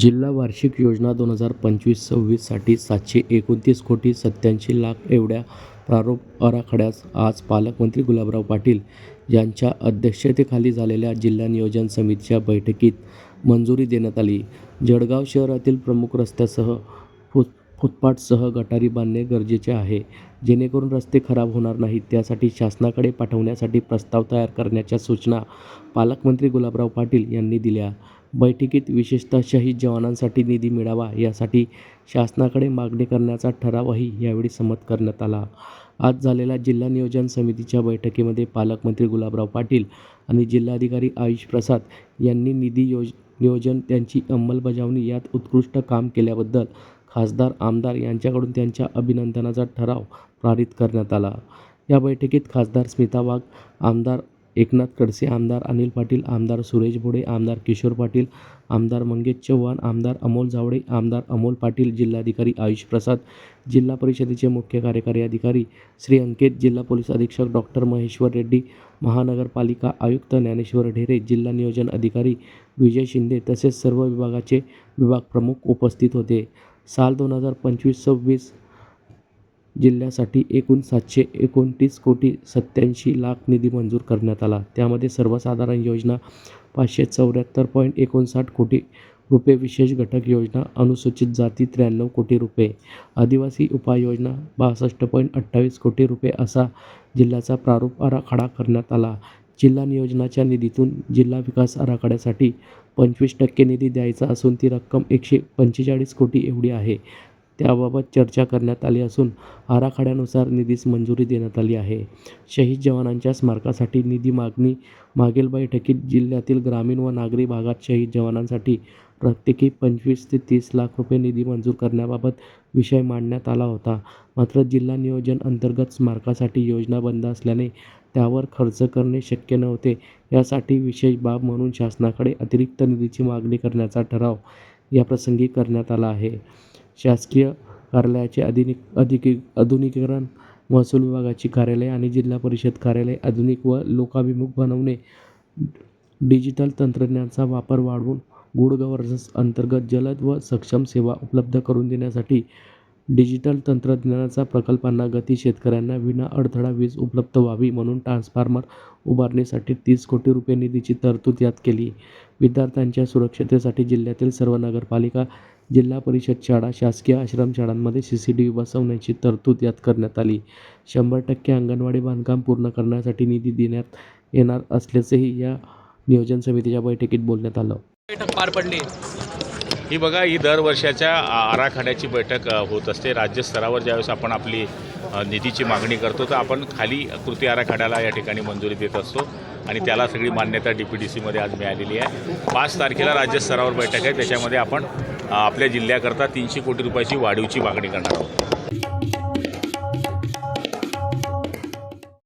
जिल्हा वार्षिक योजना दोन हजार पंचवीस सव्वीससाठी सातशे एकोणतीस कोटी सत्याऐंशी लाख एवढ्या प्रारूप आराखड्यास आज पालकमंत्री गुलाबराव पाटील यांच्या अध्यक्षतेखाली झालेल्या जिल्हा नियोजन समितीच्या बैठकीत मंजुरी देण्यात आली. जळगाव शहरातील प्रमुख रस्त्यासह फुट फुटपाथसह गटारी बांधणे गरजेचे आहे. जेणेकरून रस्ते खराब होणार नाहीत. त्यासाठी शासनाकडे पाठवण्यासाठी प्रस्ताव तयार करण्याच्या सूचना पालकमंत्री गुलाबराव पाटील यांनी दिल्या. बैठकीत विशेषतः शहीद जवानांसाठी निधी मिळावा यासाठी शासनाकडे मागणी करण्याचा ठरावही यावेळी संमत करण्यात आला. आज झालेल्या जिल्हा नियोजन समितीच्या बैठकीमध्ये पालकमंत्री गुलाबराव पाटील आणि जिल्हाधिकारी आयुष प्रसाद यांनी निधी योज नियोजन त्यांची अंमलबजावणी यात उत्कृष्ट काम केल्याबद्दल खासदार आमदार यांच्याकडून त्यांच्या अभिनंदनाचा ठराव पारित करण्यात आला. या बैठकीत खासदार स्मिता वाघ आमदार एकनाथ खडसे आमदार अनिल पाटील आमदार सुरेश भोडे आमदार किशोर पाटील आमदार मंगेश चव्हाण आमदार अमोल जावळे आमदार अमोल पाटील जिल्हाधिकारी आयुष प्रसाद जिल्हा परिषदेचे मुख्य कार्यकारी अधिकारी श्री अंकित जिल्हा पोलीस अधीक्षक डॉक्टर महेश्वर रेड्डी महानगरपालिका आयुक्त ज्ञानेश्वर ढेरे जिल्हा नियोजन अधिकारी विजय शिंदे तसेच सर्व विभागाचे विभाग प्रमुख उपस्थित होते. साल दोन हजार पंचवीस सव्वीस जिल्ह्यासाठी एकूण सातशे एकोणतीस कोटी सत्याऐंशी लाख निधी मंजूर करण्यात आला. त्यामध्ये सर्वसाधारण योजना पाचशे चौऱ्याहत्तर पॉईंट एकोणसाठ कोटी रुपये विशेष घटक योजना अनुसूचित जाती त्र्याण्णव कोटी रुपये आदिवासी उपाययोजना बासष्ट पॉईंट अठ्ठावीस कोटी रुपये असा जिल्ह्याचा प्रारूप आराखडा करण्यात आला. जिल्हा नियोजनाच्या निधीतून जिल्हा विकास आराखड्यासाठी पंचवीस टक्के निधी द्यायचा असून ती रक्कम एकशे पंचेचाळीस कोटी एवढी आहे. त्याबाबत चर्चा करण्यात आली असून आराखड्यानुसार निधीस मंजुरी देण्यात आली आहे. शहीद जवानांच्या स्मारकासाठी निधी मागणी मागील बैठकीत जिल्ह्यातील ग्रामीण व नागरी भागात शहीद जवानांसाठी प्रत्येकी पंचवीस ते तीस लाख रुपये निधी मंजूर करण्याबाबत विषय मांडण्यात आला होता. मात्र जिल्हा नियोजन अंतर्गत स्मारकासाठी योजना बंद असल्याने त्यावर खर्च करणे शक्य नव्हते. यासाठी विशेष बाब म्हणून शासनाकडे अतिरिक्त निधीची मागणी करण्याचा ठराव याप्रसंगी करण्यात आला आहे. शासकीय कार्यालयाचे आधुनिक अधिकी आधुनिकीकरण महसूल विभागाची कार्यालय आणि जिल्हा परिषद कार्यालय आधुनिक व लोकाभिमुख बनवणे. डिजिटल तंत्रज्ञानाचा वापर वाढवून गुड गव्हर्नन्स अंतर्गत जलद व सक्षम सेवा उपलब्ध करून देण्यासाठी डिजिटल तंत्रज्ञानाचा प्रकल्पांना गती शेतकऱ्यांना विना अडथळा वीज उपलब्ध व्हावी म्हणून ट्रान्सफॉर्मर उभारणीसाठी तीस कोटी रुपये निधीची तरतूद यात केली. विद्यार्थ्यांच्या सुरक्षतेसाठी जिल्ह्यातील सर्व नगरपालिका जिल्हा परिषद शाळा शासकीय आश्रमशाळांमध्ये सी सी टी व्ही बसवण्याची तरतूद यात करण्यात आली. शंभर टक्के अंगणवाडी बांधकाम पूर्ण करण्यासाठी निधी देण्यात येणार असल्याचेही या नियोजन समितीच्या बैठकीत बोलण्यात आलं. बैठक पार पडली. ही बघा ही दर वर्षाच्या आ- आराखड्याची बैठक होत असते. राज्यस्तरावर ज्यावेळेस आपण आपली निधीची मागणी करतो तर आपण खाली कृती आराखड्याला या ठिकाणी मंजुरी देत असतो आणि त्याला सगळी मान्यता डी पी डी सीमध्ये आज मिळालेली आहे. पाच तारखेला राज्यस्तरावर बैठक आहे. त्याच्यामध्ये आपण आपल्या जिल्ह्याकरता तीनशे कोटी रुपयाची वाढीवची मागणी करणार आहोत.